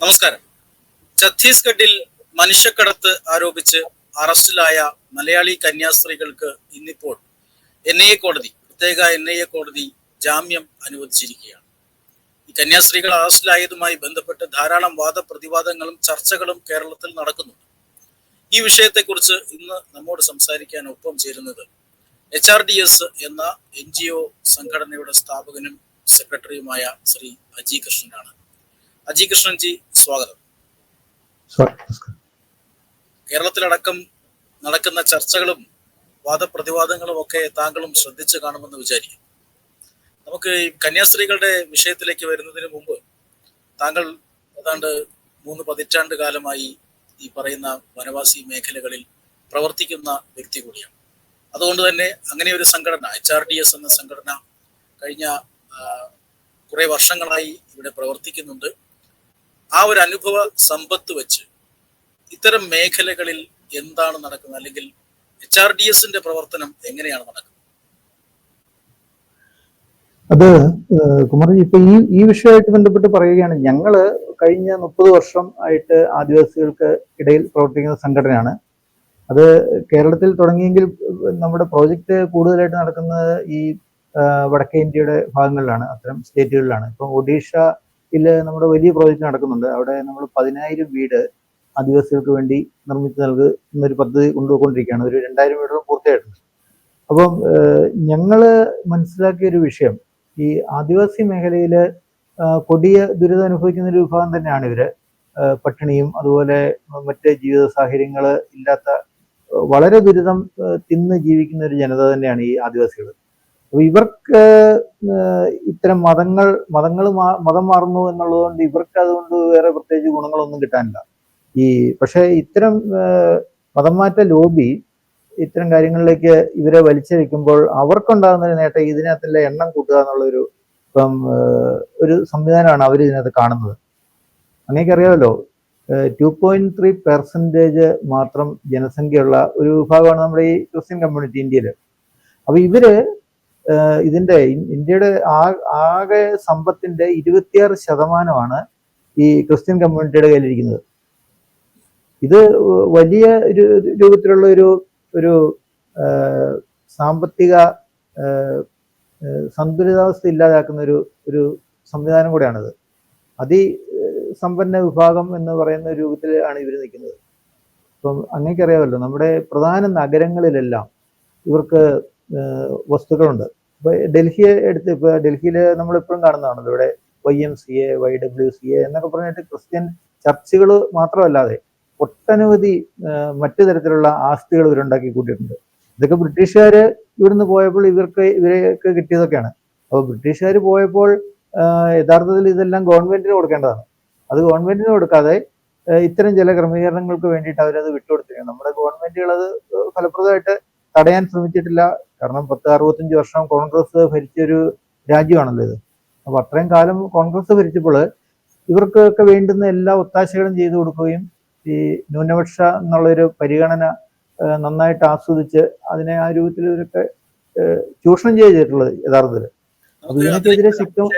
നമസ്കാരം. ഛത്തീസ്ഗഡിൽ മനുഷ്യക്കടത്ത് ആരോപിച്ച് അറസ്റ്റിലായ മലയാളി കന്യാസ്ത്രീകൾക്ക് ഇന്നിപ്പോൾ എൻ ഐ എ കോടതി പ്രത്യേക എൻ ഐ എ കോടതി ജാമ്യം അനുവദിച്ചിരിക്കുകയാണ്. ഈ കന്യാസ്ത്രീകൾ അറസ്റ്റിലായതുമായി ബന്ധപ്പെട്ട് ധാരാളം വാദപ്രതിവാദങ്ങളും ചർച്ചകളും കേരളത്തിൽ നടക്കുന്നുണ്ട്. ഈ വിഷയത്തെക്കുറിച്ച് ഇന്ന് നമ്മോട് സംസാരിക്കാൻ ഒപ്പം ചേരുന്നത് എച്ച് ആർ ഡി എസ് എന്ന എൻ ജി ഒ സംഘടനയുടെ സ്ഥാപകനും സെക്രട്ടറിയുമായ ശ്രീ അജി കൃഷ്ണനാണ്. അജി കൃഷ്ണൻജി സ്വാഗതം. കേരളത്തിലടക്കം നടക്കുന്ന ചർച്ചകളും വാദപ്രതിവാദങ്ങളും ഒക്കെ താങ്കളും ശ്രദ്ധിച്ചു കാണുമെന്ന് വിചാരിക്കും നമുക്ക് ഈ കന്യാസ്ത്രീകളുടെ വിഷയത്തിലേക്ക് വരുന്നതിന് മുമ്പ് താങ്കൾ ഏതാണ്ട് മൂന്ന് പതിറ്റാണ്ട് കാലമായി ഈ പറയുന്ന വനവാസി മേഖലകളിൽ പ്രവർത്തിക്കുന്ന വ്യക്തി കൂടിയാണ്. അതുകൊണ്ട് തന്നെ അങ്ങനെ ഒരു സംഘടന എച്ച് ആർ ഡി എസ് എന്ന സംഘടന കഴിഞ്ഞ കുറേ കുറെ വർഷങ്ങളായി ഇവിടെ പ്രവർത്തിക്കുന്നുണ്ട്. ആ ഒരു അനുഭവ സമ്പത്ത് വെച്ച് ഇത്തരം മേഖലകളിൽ എന്താണ് നടക്കുന്നത്? അല്ലെങ്കിൽ എച്ച് ആർ ഡി എസിന്റെ പ്രവർത്തനം എങ്ങനെയാണ് നടക്കുന്നത്? അത് കുമാർജി ഇപ്പൊ ഈ ഈ വിഷയമായിട്ട് ബന്ധപ്പെട്ട് പറയുകയാണ് ഞങ്ങൾ കഴിഞ്ഞ മുപ്പത് വർഷം ആയിട്ട് ആദിവാസികൾക്ക് ഇടയിൽ പ്രവർത്തിക്കുന്ന സംഘടനയാണ്. അത് കേരളത്തിൽ തുടങ്ങിയെങ്കിൽ നമ്മുടെ പ്രോജക്റ്റ് കൂടുതലായിട്ട് നടക്കുന്നത് ഈ വടക്കേ ഇന്ത്യയുടെ ഭാഗങ്ങളിലാണ് അത്തരം സ്റ്റേറ്റുകളിലാണ്. ഇപ്പം ഒഡീഷയിൽ നമ്മുടെ വലിയ പ്രോജക്റ്റ് നടക്കുന്നുണ്ട്. അവിടെ നമ്മൾ പതിനായിരം വീട് ആദിവാസികൾക്ക് വേണ്ടി നിർമ്മിച്ചു നൽകുന്ന ഒരു പദ്ധതി കൊണ്ടുപോയിക്കൊണ്ടിരിക്കുകയാണ്. ഒരു രണ്ടായിരം വീടുകൾ പൂർത്തിയായിട്ടുണ്ട്. അപ്പം ഞങ്ങൾ മനസ്സിലാക്കിയ ഒരു വിഷയം ഈ ആദിവാസി മേഖലയിൽ കൊടിയ ദുരിതം അനുഭവിക്കുന്ന ഒരു വിഭാഗം തന്നെയാണ് ഇവർ. ആ, പട്ടിണിയും അതുപോലെ മറ്റ് ജീവിത സാഹചര്യങ്ങൾ ഇല്ലാത്ത വളരെ ദുരിതം തിന്ന് ജീവിക്കുന്ന ഒരു ജനത തന്നെയാണ് ഈ ആദിവാസികൾ അപ്പൊ ഇവർക്ക് ഇത്തരം മതങ്ങൾ മതങ്ങൾ മതം മാറുന്നു എന്നുള്ളതുകൊണ്ട് ഇവർക്ക് അതുകൊണ്ട് വേറെ പ്രത്യേകിച്ച് ഗുണങ്ങളൊന്നും കിട്ടാനില്ല. ഈ പക്ഷേ ഇത്തരം മതം മാറ്റ ലോബി ഇത്തരം കാര്യങ്ങളിലേക്ക് ഇവരെ വലിച്ചഴിക്കുമ്പോൾ അവർക്കുണ്ടാകുന്ന ഒരു നേട്ടം ഇതിനകത്തുള്ള എണ്ണം കൂട്ടുക എന്നുള്ളൊരു ഇപ്പം ഒരു സംവിധാനമാണ് അവർ ഇതിനകത്ത് കാണുന്നത്. അങ്ങനെയൊക്കെ അറിയാമല്ലോ ടു പോയിന്റ് ത്രീ പെർസെന്റേജ് മാത്രം ജനസംഖ്യയുള്ള ഒരു വിഭാഗമാണ് നമ്മുടെ ഈ ക്രിസ്ത്യൻ കമ്മ്യൂണിറ്റി ഇന്ത്യയിൽ അപ്പോൾ ഇവർ ഇതിന്റെ ഇന്ത്യയുടെ ആകെ സമ്പത്തിന്റെ ഇരുപത്തിയാറ് ശതമാനമാണ് ഈ ക്രിസ്ത്യൻ കമ്മ്യൂണിറ്റിയുടെ കയ്യിലിരിക്കുന്നത്. ഇത് വലിയ ഒരു രൂപത്തിലുള്ള ഒരു ഒരു സാമ്പത്തിക സന്തുലിതാവസ്ഥ ഇല്ലാതാക്കുന്ന ഒരു ഒരു സംവിധാനം കൂടെയാണിത്. അതി സമ്പന്ന വിഭാഗം എന്ന് പറയുന്ന രൂപത്തിൽ ആണ് ഇവർ നിൽക്കുന്നത്. അപ്പം അങ്ങനെയൊക്കെ അറിയാമല്ലോ നമ്മുടെ പ്രധാന നഗരങ്ങളിലെല്ലാം ഇവർക്ക് വസ്തുക്കളുണ്ട്. ഇപ്പൊ ഡൽഹിയെ എടുത്ത് ഇപ്പൊ ഡൽഹിയിൽ നമ്മൾ എപ്പോഴും കാണുന്നതാണല്ലോ. ഇവിടെ Y M C A Y W C A എന്നൊക്കെ പറഞ്ഞിട്ട് ക്രിസ്ത്യൻ ചർച്ചുകൾ മാത്രമല്ലാതെ ഒട്ടനവധി മറ്റു തരത്തിലുള്ള ആസ്തികൾ ഇവരുണ്ടാക്കി കൂട്ടിയിട്ടുണ്ട്. ഇതൊക്കെ ബ്രിട്ടീഷുകാര് ഇവിടുന്ന് പോയപ്പോൾ ഇവർക്ക് ഇവരെയൊക്കെ കിട്ടിയതൊക്കെയാണ്. അപ്പോൾ ബ്രിട്ടീഷുകാർ പോയപ്പോൾ യഥാർത്ഥത്തിൽ ഇതെല്ലാം ഗവൺമെന്റിന് കൊടുക്കേണ്ടതാണ്. അത് ഗവൺമെന്റിന് കൊടുക്കാതെ ഇത്തരം ചില ക്രമീകരണങ്ങൾക്ക് വേണ്ടിയിട്ട് അവരത് വിട്ടുകൊടുത്തിരിക്കുന്നു. നമ്മുടെ ഗവൺമെന്റുകൾ അത് ഫലപ്രദമായിട്ട് തടയാൻ ശ്രമിച്ചിട്ടില്ല. കാരണം പത്ത് അറുപത്തഞ്ച് വർഷം കോൺഗ്രസ് ഭരിച്ചൊരു രാജ്യമാണല്ലോ ഇത്. അപ്പൊ അത്രയും കാലം കോൺഗ്രസ് ഭരിച്ചപ്പോൾ ഇവർക്കൊക്കെ വേണ്ടുന്ന എല്ലാ ഒത്താശകളും ചെയ്തു കൊടുക്കുകയും ഈ ന്യൂനപക്ഷ എന്നുള്ളൊരു പരിഗണന നന്നായിട്ട് ആസ്വദിച്ച് അതിനെ ആ രൂപത്തിൽ ഇവരൊക്കെ ചൂഷണം ചെയ്തിട്ടുള്ളത് യഥാർത്ഥത്തിൽ. അപ്പൊ ഇതിനെതിരെ ശക്തം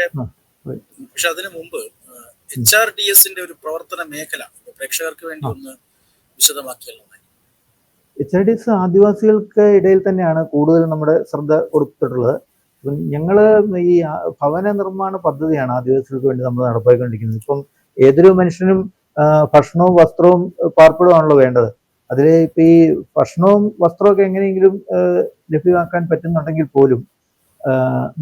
പക്ഷെ അതിനു മുമ്പ് എച്ച് ആർ ഡി എസിന്റെ ഒരു പ്രവർത്തന മേഖല പ്രേക്ഷകർക്ക് വേണ്ടി ഒന്ന് വിശദമാക്കിയല്ലോ എച്ച് ഐ ഡി എസ് ആദിവാസികൾക്ക് ഇടയിൽ തന്നെയാണ് കൂടുതൽ നമ്മുടെ ശ്രദ്ധ കൊടുത്തിട്ടുള്ളത്. അപ്പം ഞങ്ങൾ ഈ ഭവന നിർമ്മാണ പദ്ധതിയാണ് ആദിവാസികൾക്ക് വേണ്ടി നമ്മൾ നടപ്പാക്കിക്കൊണ്ടിരിക്കുന്നത് ഇപ്പം ഏതൊരു മനുഷ്യനും ഭക്ഷണവും വസ്ത്രവും പാർപ്പിടമാണല്ലോ വേണ്ടത്. അതിൽ ഇപ്പം ഈ ഭക്ഷണവും വസ്ത്രവും ഒക്കെ എങ്ങനെയെങ്കിലും ലഭ്യമാക്കാൻ പറ്റുന്നുണ്ടെങ്കിൽ പോലും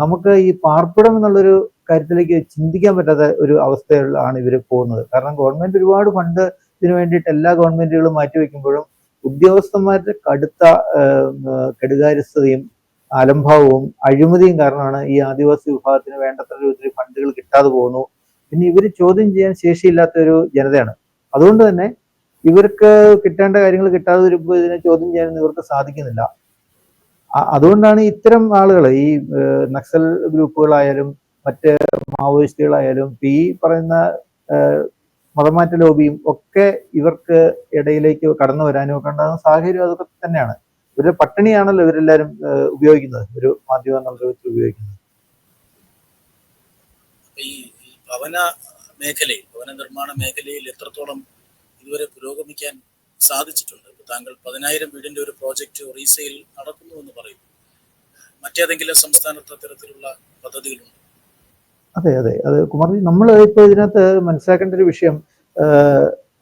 നമുക്ക് ഈ പാർപ്പിടം എന്നുള്ളൊരു കാര്യത്തിലേക്ക് ചിന്തിക്കാൻ പറ്റാത്ത ഒരു അവസ്ഥയിലാണ് ഇവർ പോകുന്നത്. കാരണം ഗവൺമെന്റ് ഒരുപാട് ഫണ്ട് ഇതിനു വേണ്ടിയിട്ട് എല്ലാ ഗവൺമെന്റുകളും മാറ്റിവെക്കുമ്പോഴും ഉദ്യോഗസ്ഥന്മാരുടെ കടുത്ത കെടുകാര്യസ്ഥതയും അലംഭാവവും അഴിമതിയും കാരണമാണ് ഈ ആദിവാസി വിഭാഗത്തിന് വേണ്ടത്ര രൂപത്തിൽ ഫണ്ടുകൾ കിട്ടാതെ പോകുന്നു. പിന്നെ ഇവർ ചോദ്യം ചെയ്യാൻ ശേഷിയില്ലാത്ത ഒരു ജനതയാണ്. അതുകൊണ്ട് തന്നെ ഇവർക്ക് കിട്ടേണ്ട കാര്യങ്ങൾ കിട്ടാതെ വരുമ്പോൾ ഇതിനെ ചോദ്യം ചെയ്യാനൊന്നും ഇവർക്ക് സാധിക്കുന്നില്ല. അതുകൊണ്ടാണ് ഇത്തരം ആളുകൾ ഈ നക്സൽ ഗ്രൂപ്പുകളായാലും മറ്റ് മാവോയിസ്റ്റുകളായാലും ഈ പറയുന്ന മതമാറ്റ ലോബിയും ഒക്കെ ഇവർക്ക് ഇടയിലേക്ക് കടന്നു വരാനും ഒക്കെ ഉണ്ടാകുന്ന സാഹചര്യം അതൊക്കെ തന്നെയാണ്. ഇവരുടെ പട്ടിണിയാണല്ലോ ഇവരെല്ലാവരും ഉപയോഗിക്കുന്നത്. ഒരു മാധ്യമം എന്നുള്ള രൂപത്തിൽ ഉപയോഗിക്കുന്നത്. ഈ ഭവന മേഖലയിൽ ഭവന നിർമ്മാണ മേഖലയിൽ എത്രത്തോളം ഇതുവരെ പുരോഗമിക്കാൻ സാധിച്ചിട്ടുണ്ട്? താങ്കൾ പതിനായിരം വീടിന്റെ ഒരു പ്രോജക്റ്റ് റീസെയിൽ നടക്കുന്നു എന്ന് പറയും മറ്റേതെങ്കിലും സംസ്ഥാനത്ത് അത്തരത്തിലുള്ള പദ്ധതികളുണ്ട്? അതെ അതെ. അത് കുമാർജി നമ്മൾ ഇപ്പോൾ ഇതിനകത്ത് മനസ്സിലാക്കേണ്ട ഒരു വിഷയം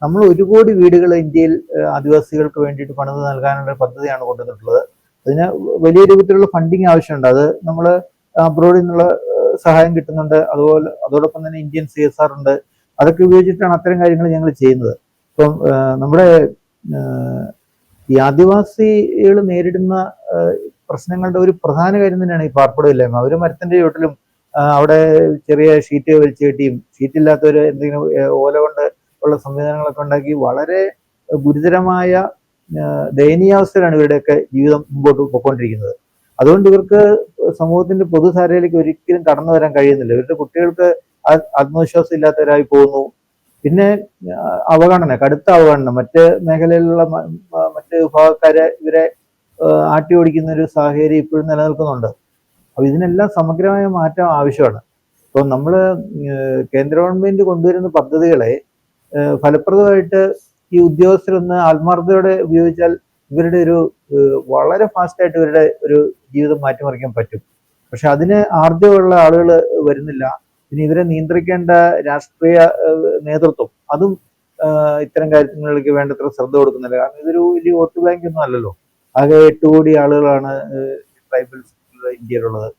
നമ്മൾ ഒരു കോടി വീടുകൾ ഇന്ത്യയിൽ ആദിവാസികൾക്ക് വേണ്ടിയിട്ട് പണിത് നൽകാനുള്ള പദ്ധതിയാണ് കൊണ്ടുവന്നിട്ടുള്ളത്. അതിന് വലിയ രൂപത്തിലുള്ള ഫണ്ടിങ് ആവശ്യമുണ്ട്. അത് നമ്മൾ അബ്രോഡിൽ നിന്നുള്ള സഹായം കിട്ടുന്നുണ്ട്. അതുപോലെ അതോടൊപ്പം തന്നെ ഇന്ത്യൻ സി എസ് ആർ ഉണ്ട്. അതൊക്കെ ഉപയോഗിച്ചിട്ടാണ് അത്തരം കാര്യങ്ങൾ ഞങ്ങൾ ചെയ്യുന്നത്. ഇപ്പം നമ്മുടെ ഈ ആദിവാസികൾ നേരിടുന്ന പ്രശ്നങ്ങളുടെ ഒരു പ്രധാന കാര്യം തന്നെയാണ് ഈ പാർപ്പിടമില്ലായ്മ അവർ മരത്തിന്റെ ചുവട്ടിലും അവിടെ ചെറിയ ഷീറ്റ് വലിച്ചു കെട്ടിയും ഷീറ്റില്ലാത്തവർ എന്തെങ്കിലും ഓല കൊണ്ട് ഉള്ള സംവിധാനങ്ങളൊക്കെ ഉണ്ടാക്കി വളരെ ഗുരുതരമായ ദയനീയാവസ്ഥയിലാണ് ഇവരുടെയൊക്കെ ജീവിതം മുമ്പോട്ട് പോയിക്കൊണ്ടിരിക്കുന്നത്. അതുകൊണ്ട് ഇവർക്ക് സമൂഹത്തിന്റെ പൊതുധാരയിലേക്ക് ഒരിക്കലും കടന്നു വരാൻ കഴിയുന്നില്ല. ഇവരുടെ കുട്ടികൾക്ക് ആത്മവിശ്വാസം ഇല്ലാത്തവരായി പോകുന്നു. പിന്നെ അവഗണന കടുത്ത അവഗണന. മറ്റ് മേഖലയിലുള്ള മറ്റ് വിഭാഗക്കാരെ ഇവരെ ആട്ടി ഓടിക്കുന്ന ഒരു സാഹചര്യം ഇപ്പോഴും നിലനിൽക്കുന്നുണ്ട്. അപ്പൊ ഇതിനെല്ലാം സമഗ്രമായ മാറ്റം ആവശ്യമാണ്. അപ്പോൾ നമ്മൾ കേന്ദ്ര ഗവൺമെന്റ് കൊണ്ടുവരുന്ന പദ്ധതികളെ ഫലപ്രദമായിട്ട് ഈ ഉദ്യോഗസ്ഥരൊന്ന് ആത്മാർത്ഥതയോടെ ഉപയോഗിച്ചാൽ ഇവരുടെ ഒരു വളരെ ഫാസ്റ്റായിട്ട് ഇവരുടെ ഒരു ജീവിതം മാറ്റിമറിക്കാൻ പറ്റും. പക്ഷെ അതിന് ആർജവമുള്ള ആളുകൾ വരുന്നില്ല. പിന്നെ ഇവരെ നിയന്ത്രിക്കേണ്ട രാഷ്ട്രീയ നേതൃത്വം അതും ഇത്തരം കാര്യങ്ങളിലേക്ക് വേണ്ടത്ര ശ്രദ്ധ കൊടുക്കുന്നില്ല. കാരണം ഇതൊരു വലിയ വോട്ട് ബാങ്ക് ഒന്നും അല്ലല്ലോ. ആകെ എട്ട് കോടി ആളുകളാണ് ട്രൈബൽസ്. ഇന്ത്യയിലുള്ളത്.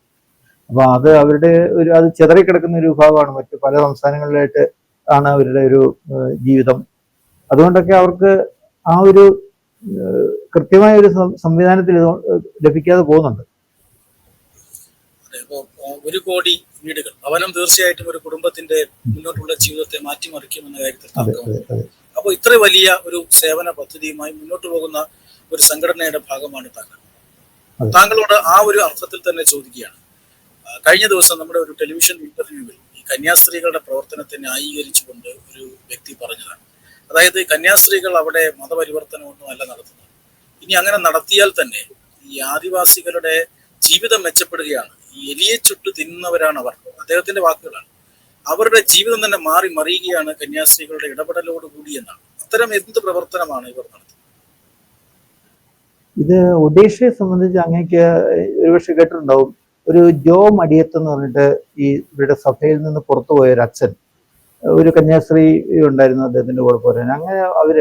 അപ്പൊ അത് അവരുടെ ഒരു അത് ചിതറിക്കിടക്കുന്ന ഒരു വിഭാഗമാണ്. മറ്റ് പല സംസ്ഥാനങ്ങളിലായിട്ട് ആണ് അവരുടെ ഒരു ജീവിതം. അതുകൊണ്ടൊക്കെ അവർക്ക് ആ ഒരു കൃത്യമായ ഒരു സംവിധാനത്തിൽ ഇത് ലഭിക്കാതെ പോകുന്നുണ്ട്. ഒരു കോടി വീടുകൾ ഭവനം തീർച്ചയായിട്ടും ഒരു കുടുംബത്തിന്റെ മുന്നോട്ടുള്ള ജീവിതത്തെ മാറ്റിമറിക്കുമെന്ന കാര്യത്തിൽ അപ്പോൾ ഇത്ര വലിയ ഒരു സേവന പദ്ധതിയുമായി മുന്നോട്ട് പോകുന്ന ഒരു സംഘടനയുടെ ഭാഗമാണ് താങ്കൾ. താങ്കളോട് ആ ഒരു അർത്ഥത്തിൽ തന്നെ ചോദിക്കുകയാണ്. കഴിഞ്ഞ ദിവസം നമ്മുടെ ഒരു ടെലിവിഷൻ ഇന്റർവ്യൂവിൽ ഈ കന്യാസ്ത്രീകളുടെ പ്രവർത്തനത്തെ ന്യായീകരിച്ചുകൊണ്ട് ഒരു വ്യക്തി പറഞ്ഞതാണ്. അതായത് കന്യാസ്ത്രീകൾ അവിടെ മതപരിവർത്തനമൊന്നും അല്ല നടത്തുന്നത്. ഇനി അങ്ങനെ നടത്തിയാൽ തന്നെ ഈ ആദിവാസികളുടെ ജീവിതം മെച്ചപ്പെടുകയാണ്. ഈ എലിയെ ചുട്ട് തിന്നുന്നവരാണ് അവർ. അദ്ദേഹത്തിന്റെ വാക്കുകളാണ്. അവരുടെ ജീവിതം തന്നെ മാറി മറിയുകയാണ് കന്യാസ്ത്രീകളുടെ ഇടപെടലോട് കൂടി എന്നാണ്. അത്തരം എന്ത് പ്രവർത്തനമാണ് ഇവർ നടത്തുന്നത് ഇത് ഒഡീഷയെ സംബന്ധിച്ച് അങ്ങേക്ക് ഒരുപക്ഷെ കേട്ടിട്ടുണ്ടാവും. ഒരു ജോ മടിയത്ത് എന്ന് പറഞ്ഞിട്ട് ഈ ഇവരുടെ സഭയിൽ നിന്ന് പുറത്തു പോയ ഒരു അച്ഛൻ ഒരു കന്യാസ്ത്രീ ഉണ്ടായിരുന്നു അദ്ദേഹത്തിന്റെ കൂടെ പോരാൻ. അങ്ങനെ അവർ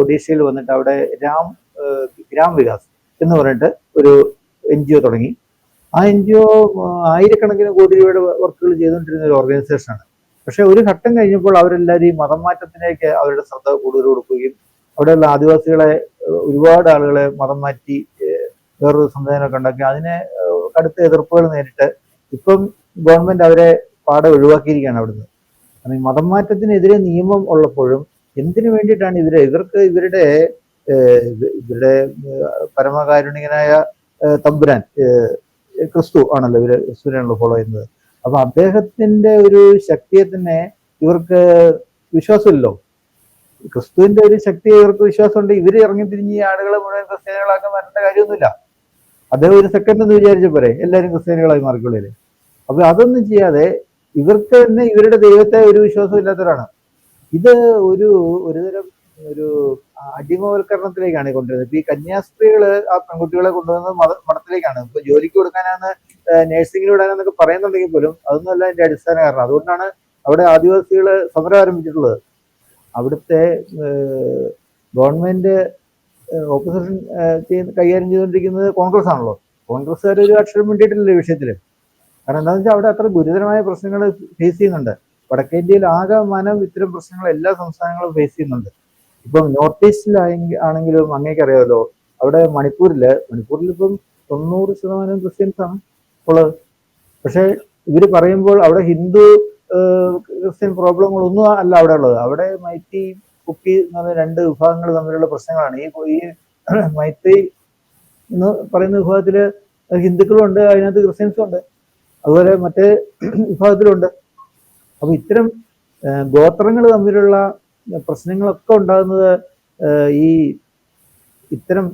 ഒഡീഷയിൽ വന്നിട്ട് അവിടെ രാം ഗ്രാം വികാസ് എന്ന് പറഞ്ഞിട്ട് ഒരു എൻ ജി ഒ തുടങ്ങി. ആ എൻ ജി ഒ ആയിരക്കണക്കിന് കോടി രൂപയുടെ വർക്കുകൾ ചെയ്തുകൊണ്ടിരുന്ന ഒരു ഓർഗനൈസേഷനാണ്. പക്ഷെ ഒരു ഘട്ടം കഴിഞ്ഞപ്പോൾ അവരെല്ലാവരും ഈ മതം മാറ്റത്തിലേക്ക് അവരുടെ ശ്രദ്ധ കൂടുതൽ കൊടുക്കുകയും അവിടെയുള്ള ആദിവാസികളെ ഒരുപാട് ആളുകളെ മതം മാറ്റി വേറൊരു സംവിധാനമൊക്കെ ഉണ്ടാക്കി അതിനെ കടുത്ത എതിർപ്പുകൾ നേരിട്ട് ഇപ്പം ഗവൺമെന്റ് അവരെ പാടെ ഒഴിവാക്കിയിരിക്കുകയാണ് അവിടുന്ന്. കാരണം മതം മാറ്റത്തിനെതിരെ നിയമം ഉള്ളപ്പോഴും എന്തിനു വേണ്ടിയിട്ടാണ് ഇവരെ ഇവർക്ക് ഇവരുടെ ഇവരുടെ പരമകാരുണികനായ തമ്പുരാൻ ക്രിസ്തു ആണല്ലോ ഇവർ ക്രിസ്തുവിനാണല്ലോ ഫോളോ ചെയ്യുന്നത്. അപ്പൊ അദ്ദേഹത്തിന്റെ ഒരു ശക്തിയെ തന്നെ ഇവർക്ക് വിശ്വാസമില്ലല്ലോ. ക്രിസ്തുവിന്റെ ഒരു ശക്തി ഇവർക്ക് വിശ്വാസമുണ്ട്. ഇവർ ഇറങ്ങി തിരിഞ്ഞ് ഈ ആളുകളെ മുഴുവൻ ക്രിസ്ത്യാനികളാക്കാൻ വരേണ്ട കാര്യമൊന്നുമില്ല. അദ്ദേഹം ഒരു സെക്കൻഡ് എന്ന് വിചാരിച്ച പോരെ എല്ലാവരും ക്രിസ്ത്യാനികളായി മാറിക്കൊള്ളില്ലേ അപ്പൊ അതൊന്നും ചെയ്യാതെ ഇവർക്ക് തന്നെ ഇവരുടെ ദൈവത്തെ ഒരു വിശ്വാസം ഇല്ലാത്തവരാണ്. ഇത് ഒരു ഒരുതരം ഒരു അടിമവൽക്കരണത്തിലേക്കാണ് കൊണ്ടുവരുന്നത്. ഈ കന്യാസ്ത്രീകൾ ആ പെൺകുട്ടികളെ കൊണ്ടുവന്നത് മത മഠത്തിലേക്കാണ്. ഇപ്പൊ ജോലിക്ക് കൊടുക്കാനാണ് നഴ്സിംഗിന് വിടാനെന്നൊക്കെ പറയുന്നുണ്ടെങ്കിൽ പോലും അതൊന്നുമല്ല അതിന്റെ അടിസ്ഥാന കാരണം. അതുകൊണ്ടാണ് അവിടെ ആദിവാസികൾ സമരം ആരംഭിച്ചിട്ടുള്ളത്. അവിടുത്തെ ഗവൺമെന്റ് ഓപ്പോസിഷൻ കൈകാര്യം ചെയ്തുകൊണ്ടിരിക്കുന്നത് കോൺഗ്രസ് ആണല്ലോ കോൺഗ്രസ്സുകാർ ഒരു അക്ഷരം വേണ്ടിയിട്ടില്ല ഈ വിഷയത്തിൽ കാരണം എന്താണെന്ന് വെച്ചാൽ അവിടെ അത്ര ഗുരുതരമായ പ്രശ്നങ്ങൾ ഫേസ് ചെയ്യുന്നുണ്ട്. വടക്കേന്ത്യയിൽ ആകെ മനം ഇത്തരം പ്രശ്നങ്ങൾ എല്ലാ സംസ്ഥാനങ്ങളും ഫേസ് ചെയ്യുന്നുണ്ട്. ഇപ്പം നോർത്ത് ഈസ്റ്റിൽ ആണെങ്കിലും അങ്ങേക്ക് അറിയാമല്ലോ അവിടെ മണിപ്പൂരിൽ മണിപ്പൂരിൽ ഇപ്പം തൊണ്ണൂറ് ശതമാനം ക്രിസ്ത്യൻസ് ആണ് ഉള്ളത്. പക്ഷേ ഇവർ പറയുമ്പോൾ അവിടെ ഹിന്ദു ക്രിസ്ത്യൻ പ്രോബ്ലങ്ങളൊന്നും അല്ല അവിടെ ഉള്ളത്. അവിടെ മൈത്തി കുപ്പി എന്ന് പറഞ്ഞ രണ്ട് വിഭാഗങ്ങൾ തമ്മിലുള്ള പ്രശ്നങ്ങളാണ്. ഈ ഈ മൈത്തി എന്ന് പറയുന്ന വിഭാഗത്തിൽ ഹിന്ദുക്കളും ഉണ്ട് അതിനകത്ത് ക്രിസ്ത്യൻസും ഉണ്ട്. അതുപോലെ മറ്റേ വിഭാഗത്തിലുണ്ട്. അപ്പൊ ഇത്തരം ഗോത്രങ്ങൾ തമ്മിലുള്ള പ്രശ്നങ്ങളൊക്കെ ഉണ്ടാകുന്നത് ഈ ഇത്തരം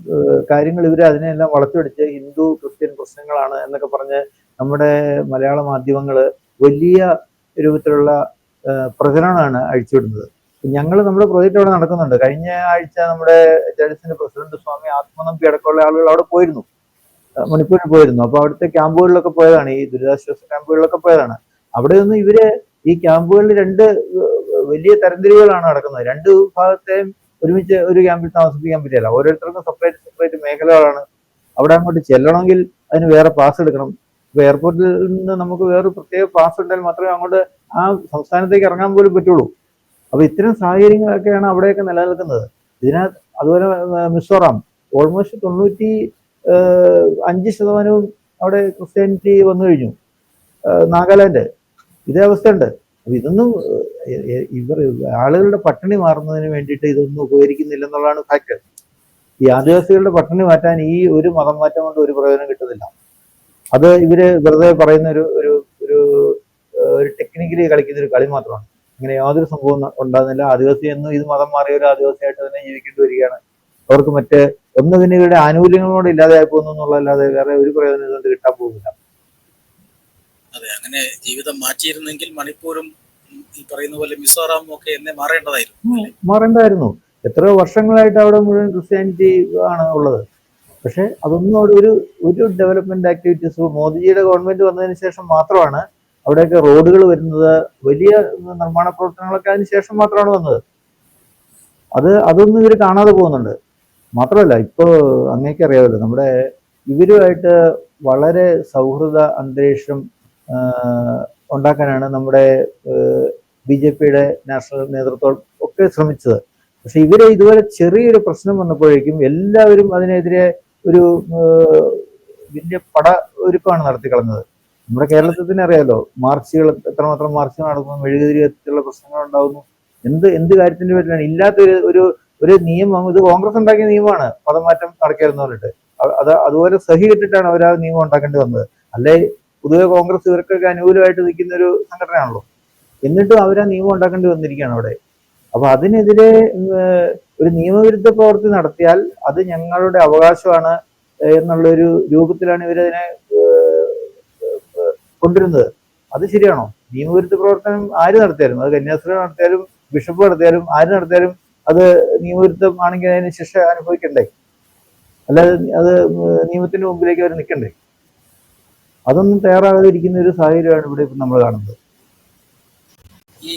കാര്യങ്ങൾ ഇവർ അതിനെല്ലാം വളച്ചൊടിച്ച് ഹിന്ദു ക്രിസ്ത്യൻ പ്രശ്നങ്ങളാണ് എന്നൊക്കെ പറഞ്ഞ് നമ്മുടെ മലയാള മാധ്യമങ്ങൾ വലിയ രൂപത്തിലുള്ള പ്രചരണമാണ് അഴിച്ചുവിടുന്നത്. ഞങ്ങൾ നമ്മുടെ പ്രോജക്റ്റ് അവിടെ നടക്കുന്നുണ്ട്. കഴിഞ്ഞ ആഴ്ച നമ്മുടെ ജഡ്സിന്റെ പ്രസിഡന്റ് സ്വാമി ആത്മനമ്പി അടക്കമുള്ള ആളുകൾ അവിടെ പോയിരുന്നു. മണിപ്പൂരിൽ പോയിരുന്നു. അപ്പൊ അവിടുത്തെ ക്യാമ്പുകളിലൊക്കെ പോയതാണ്. ഈ ദുരിതാശ്വാസ ക്യാമ്പുകളിലൊക്കെ പോയതാണ്. അവിടെ നിന്ന് ഇവർ ഈ ക്യാമ്പുകളിൽ രണ്ട് വലിയ തരംതിരിവുകളാണ് നടക്കുന്നത്. രണ്ട് ഭാഗത്തെയും ഒരുമിച്ച് ഒരു ക്യാമ്പിൽ താമസിപ്പിക്കാൻ പറ്റില്ല. ഓരോരുത്തർക്കും സെപ്പറേറ്റ് സെപ്പറേറ്റ് മേഖലകളാണ്. അവിടെ അങ്ങോട്ട് ചെല്ലണമെങ്കിൽ അതിന് വേറെ പാസ് എടുക്കണം. എയർപോർട്ടിൽ നിന്ന് നമുക്ക് വേറൊരു പ്രത്യേക പാസ് ഉണ്ടെങ്കിൽ മാത്രമേ അങ്ങോട്ട് ആ സംസ്ഥാനത്തേക്ക് ഇറങ്ങാൻ പോലും പറ്റുള്ളൂ. അപ്പൊ ഇത്തരം സാഹചര്യങ്ങളൊക്കെയാണ് അവിടെയൊക്കെ നിലനിൽക്കുന്നത്. ഇതിനകത്ത് അതുപോലെ മിസോറാം. ഓൾമോസ്റ്റ് തൊണ്ണൂറ്റി അഞ്ച് ശതമാനവും അവിടെ ക്രിസ്ത്യാനിറ്റി വന്നു കഴിഞ്ഞു. നാഗാലാൻഡ്. ഇതേ അവസ്ഥയുണ്ട്. അപ്പൊ ഇതൊന്നും ഇവർ ആളുകളുടെ പട്ടിണി മാറുന്നതിന് വേണ്ടിയിട്ട് ഇതൊന്നും ഉപകരിക്കുന്നില്ലെന്നുള്ളതാണ് ഫാക്ട് ഈ ആദിവാസികളുടെ പട്ടിണി മാറ്റാൻ ഈ ഒരു മതം മാറ്റം കൊണ്ട് ഒരു പ്രയോജനം കിട്ടുന്നില്ല. അത് ഇവർ വെറുതെ പറയുന്ന ഒരു ഒരു ഒരു ഒരു ടെക്നിക്കലി കളിക്കുന്ന ഒരു കളി മാത്രമാണ്. ഇങ്ങനെ യാതൊരു സംഭവം ഉണ്ടാകുന്നില്ല. ആദിവാസി എന്നും ഇത് മതം മാറിയ ഒരു ആദിവാസിയായിട്ട് തന്നെ ജീവിക്കേണ്ടി വരികയാണ്. അവർക്ക് മറ്റ് ഒന്നതിന് ഇവരുടെ ആനുകൂല്യങ്ങളോട് ഇല്ലാതെയായി പോകുന്നു എന്നുള്ളതല്ലാതെ വേറെ ഒരു പ്രയോജനം കിട്ടാൻ പോകുന്നില്ല. അതെ അങ്ങനെ ജീവിതം മാറ്റിയിരുന്നെങ്കിൽ മണിപ്പൂരും ഈ പറയുന്ന പോലെ മിസോറാമും ഒക്കെ എന്നെ മാറേണ്ടതായിരുന്നു. മാറേണ്ടതായിരുന്നു. എത്രയോ വർഷങ്ങളായിട്ട് അവിടെ മുഴുവൻ ക്രിസ്ത്യാനിറ്റി ആണ് ഉള്ളത്. പക്ഷെ അതൊന്നും അവിടെ ഒരു ഒരു ഡെവലപ്മെന്റ് ആക്ടിവിറ്റീസ് മോദിജിയുടെ ഗവൺമെന്റ് വന്നതിന് ശേഷം മാത്രമാണ് അവിടെയൊക്കെ റോഡുകൾ വരുന്നത് വലിയ നിർമ്മാണ പ്രവർത്തനങ്ങളൊക്കെ അതിന് ശേഷം മാത്രമാണ് വന്നത്. അത് അതൊന്നും ഇവർ കാണാതെ പോകുന്നുണ്ട്. മാത്രമല്ല ഇപ്പോ അങ്ങേക്ക് അറിയാമല്ലോ നമ്മുടെ ഇവരുമായിട്ട് വളരെ സൗഹൃദ അന്തരീക്ഷം ഉണ്ടാക്കാനാണ് നമ്മുടെ ബി ജെ പിയുടെ നാഷണൽ നേതൃത്വം ഒക്കെ ശ്രമിച്ചത്. പക്ഷെ ഇവരെ ഇതുവരെ ചെറിയൊരു പ്രശ്നം വന്നപ്പോഴേക്കും എല്ലാവരും അതിനെതിരെ ഒരു വലിയ പട ഒരുക്കമാണ് നടത്തി കളഞ്ഞത് നമ്മുടെ കേരളത്തിൽ തന്നെ അറിയാലോ മാർച്ചുകൾ എത്രമാത്രം മാർച്ച് നടക്കുന്നു മെഴുകുതിരിയുള്ള പ്രശ്നങ്ങൾ ഉണ്ടാകുന്നു എന്ത് എന്ത് കാര്യത്തിന്റെ പേരിലാണ്? ഇല്ലാത്ത ഒരു ഒരു ഒരു നിയമം ഇത് കോൺഗ്രസ് ഉണ്ടാക്കിയ നിയമമാണ് പദമാറ്റം നടക്കരുതെന്ന് പറഞ്ഞിട്ട്. അത് അതുപോലെ സഹി ഇട്ടിട്ടാണ് അവർ ആ നിയമം ഉണ്ടാക്കേണ്ടി വന്നത്. അല്ലെ പൊതുവെ കോൺഗ്രസ് ഇവർക്കൊക്കെ അനുകൂലമായിട്ട് നിൽക്കുന്ന ഒരു സംഘടനയാണല്ലോ. എന്നിട്ടും അവർ ആ നിയമം ഉണ്ടാക്കേണ്ടി വന്നിരിക്കുകയാണ് അവിടെ. അപ്പൊ അതിനെതിരെ ഒരു നിയമവിരുദ്ധ പ്രവൃത്തി നടത്തിയാൽ അത് ഞങ്ങളുടെ അവകാശമാണ് എന്നുള്ള ഒരു രൂപത്തിലാണ് ഇവരതിനെ കൊണ്ടിരുന്നത് അത് ശരിയാണോ? നിയമവിരുദ്ധ പ്രവർത്തനം ആര് നടത്തിയാലും അത് കന്യാസ്ത്രീ നടത്തിയാലും ബിഷപ്പ് നടത്തിയാലും ആര് നടത്തിയാലും അത് നിയമവിരുദ്ധമാണെങ്കിൽ അതിന് ശിക്ഷ അനുഭവിക്കണ്ടേ? അല്ലാതെ അത് നിയമത്തിന്റെ മുമ്പിലേക്ക് അവർ നിൽക്കണ്ടേ? അതൊന്നും തയ്യാറാകാതിരിക്കുന്ന ഒരു സാഹചര്യമാണ് ഇവിടെ ഇപ്പം നമ്മൾ കാണുന്നത്. ഈ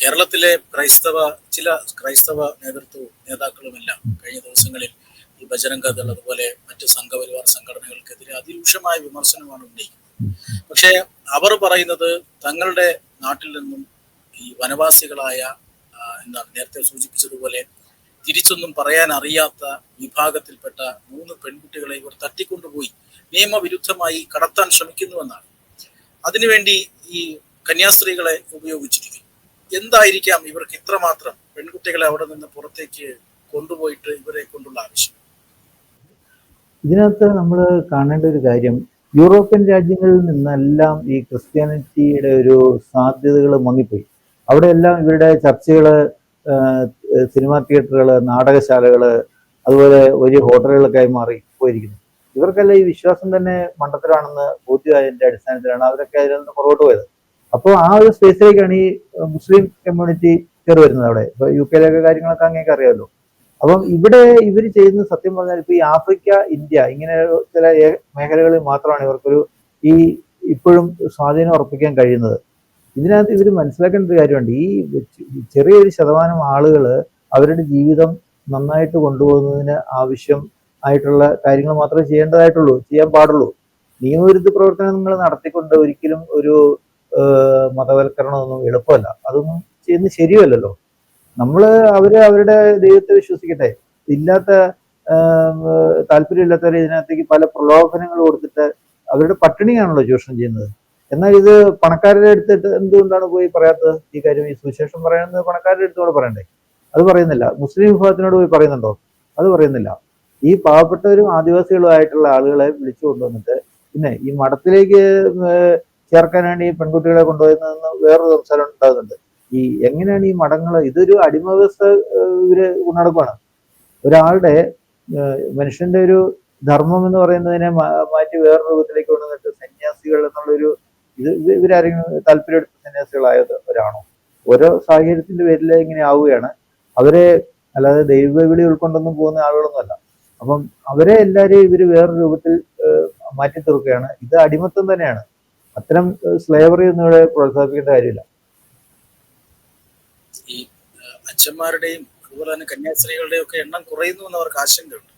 കേരളത്തിലെ ക്രൈസ്തവ ചില ക്രൈസ്തവ നേതൃത്വവും നേതാക്കളുമെല്ലാം കഴിഞ്ഞ ദിവസങ്ങളിൽ ഈ ബജരംഗ ദൾ അതുപോലെ മറ്റ് സംഘപരിവാർ സംഘടനകൾക്കെതിരെ അതിരൂക്ഷമായ വിമർശനമാണ് ഉന്നയിക്കുന്നത്. പക്ഷേ അവർ പറയുന്നത് തങ്ങളുടെ നാട്ടിൽ നിന്നും ഈ വനവാസികളായ എന്താ നേരത്തെ സൂചിപ്പിച്ചതുപോലെ തിരിച്ചൊന്നും പറയാൻ അറിയാത്ത വിഭാഗത്തിൽപ്പെട്ട മൂന്ന് പെൺകുട്ടികളെ ഇവർ തട്ടിക്കൊണ്ടുപോയി നിയമവിരുദ്ധമായി കടത്താൻ ശ്രമിക്കുന്നുവെന്നാണ്. അതിനുവേണ്ടി ഈ കന്യാസ്ത്രീകളെ ഉപയോഗിച്ചിരിക്കും എന്തായിരിക്കാം ഇവർക്ക് ഇത്രമാത്രം പെൺകുട്ടികളെ അവിടെ നിന്ന് പുറത്തേക്ക് കൊണ്ടുപോയിട്ട് ഇവരെ കൊണ്ടുള്ള ആവശ്യം? ഇതിനകത്ത് നമ്മൾ കാണേണ്ട ഒരു കാര്യം യൂറോപ്യൻ രാജ്യങ്ങളിൽ നിന്നെല്ലാം ഈ ക്രിസ്ത്യാനിറ്റിയുടെ ഒരു സാധ്യതകൾ മങ്ങിപ്പോയി. അവിടെയെല്ലാം ഇവരുടെ ചർച്ചകൾ സിനിമാ തിയേറ്ററുകൾ നാടകശാലകൾ അതുപോലെ ഒരു ഹോട്ടലുകളൊക്കെ ആയി മാറി പോയിരിക്കുന്നു. ഇവർക്കെല്ലാം ഈ വിശ്വാസം തന്നെ മണ്ടത്തരാണെന്ന് ബോധ്യമായതിന്റെ അടിസ്ഥാനത്തിലാണ് അവരൊക്കെ അതിൽ നിന്ന് പുറകോട്ട് പോയത്. അപ്പോൾ ആ ഒരു സ്പേസിലേക്കാണ് ഈ മുസ്ലിം കമ്മ്യൂണിറ്റി കയറി വരുന്നത് അവിടെ. ഇപ്പൊ യു കെയിലൊക്കെ കാര്യങ്ങളൊക്കെ അങ്ങേക്ക് അറിയാമല്ലോ അപ്പം ഇവിടെ ഇവർ ചെയ്യുന്ന സത്യം പറഞ്ഞാൽ ഇപ്പൊ ഈ ആഫ്രിക്ക ഇന്ത്യ ഇങ്ങനെ ചില മേഖലകളിൽ മാത്രമാണ് ഇവർക്കൊരു ഈ ഇപ്പോഴും സ്വാധീനം ഉറപ്പിക്കാൻ കഴിയുന്നത്. ഇതിനകത്ത് ഇവർ മനസ്സിലാക്കേണ്ട ഒരു കാര്യമുണ്ട്. ഈ ചെറിയൊരു ശതമാനം ആളുകൾ അവരുടെ ജീവിതം നന്നായിട്ട് കൊണ്ടുപോകുന്നതിന് ആവശ്യം ആയിട്ടുള്ള കാര്യങ്ങൾ മാത്രമേ ചെയ്യേണ്ടതായിട്ടുള്ളൂ ചെയ്യാൻ പാടുള്ളൂ. നിയമവിരുദ്ധ പ്രവർത്തനങ്ങൾ നടത്തിക്കൊണ്ട് ഒരിക്കലും ഒരു മതവൽക്കരണമൊന്നും എളുപ്പമല്ല. അതൊന്നും ചെയ്യുന്നത് ശരിയല്ലല്ലോ. നമ്മൾ അവർ അവരുടെ ദൈവത്തെ വിശ്വസിക്കട്ടെ. ഇല്ലാത്ത താല്പര്യമില്ലാത്തവരെ ഇതിനകത്തേക്ക് പല പ്രലോഭനങ്ങൾ കൊടുത്തിട്ട് അവരുടെ പട്ടിണിയാണല്ലോ ചൂഷണം ചെയ്യുന്നത്. എന്നാൽ ഇത് പണക്കാരുടെ അടുത്തിട്ട് എന്തുകൊണ്ടാണ് പോയി പറയാത്തത്? ഈ കാര്യം ഈ സുവിശേഷം പറയുന്നത് പണക്കാരുടെ അടുത്തോടെ പറയണ്ടേ? അത് പറയുന്നില്ല. മുസ്ലിം വിഭാഗത്തിനോട് പോയി പറയുന്നുണ്ടോ? അത് പറയുന്നില്ല. ഈ പാവപ്പെട്ടവരും ആദിവാസികളുമായിട്ടുള്ള ആളുകളെ വിളിച്ചു കൊണ്ടുവന്നിട്ട് പിന്നെ ഈ മഠത്തിലേക്ക് ചേർക്കാൻ വേണ്ടി പെൺകുട്ടികളെ കൊണ്ടുപോകുന്നതെന്ന് വേറൊരു സംസാരം ഉണ്ടാകുന്നുണ്ട്. ഈ എങ്ങനെയാണ് ഈ മഠങ്ങൾ ഇതൊരു അടിമ വ്യവസ്ഥ ഇവർ നടക്കുകയാണ് ഒരാളുടെ മനുഷ്യന്റെ ഒരു ധർമ്മം എന്ന് പറയുന്നതിനെ മാറ്റി വേറെ രൂപത്തിലേക്ക് കൊണ്ടുവന്നിട്ട് സന്യാസികൾ എന്നുള്ളൊരു ഇത് ഇവരാരെങ്കിലും താല്പര്യമെടുത്ത സന്യാസികളായവരാണോ ഓരോ സാഹചര്യത്തിന്റെ പേരിൽ ഇങ്ങനെ ആവുകയാണ്. അവരെ അല്ലാതെ ദൈവവിളി ഉൾക്കൊണ്ടൊന്നും പോകുന്ന ആളുകളൊന്നുമല്ല. അപ്പം അവരെ എല്ലാവരെയും ഇവർ വേറെ രൂപത്തിൽ മാറ്റി തീർക്കുകയാണ് ഇത് അടിമത്തം തന്നെയാണ്. അത്തരം സ്ലേവറി ഒന്നും ഇവിടെ പ്രോത്സാഹിപ്പിക്കേണ്ട കാര്യമില്ല. ഈ അച്ഛന്മാരുടെയും അതുപോലെ തന്നെ കന്യാസ്ത്രീകളുടെയും ഒക്കെ എണ്ണം കുറയുന്നു എന്ന് അവർക്ക് ആശങ്കയുണ്ട്.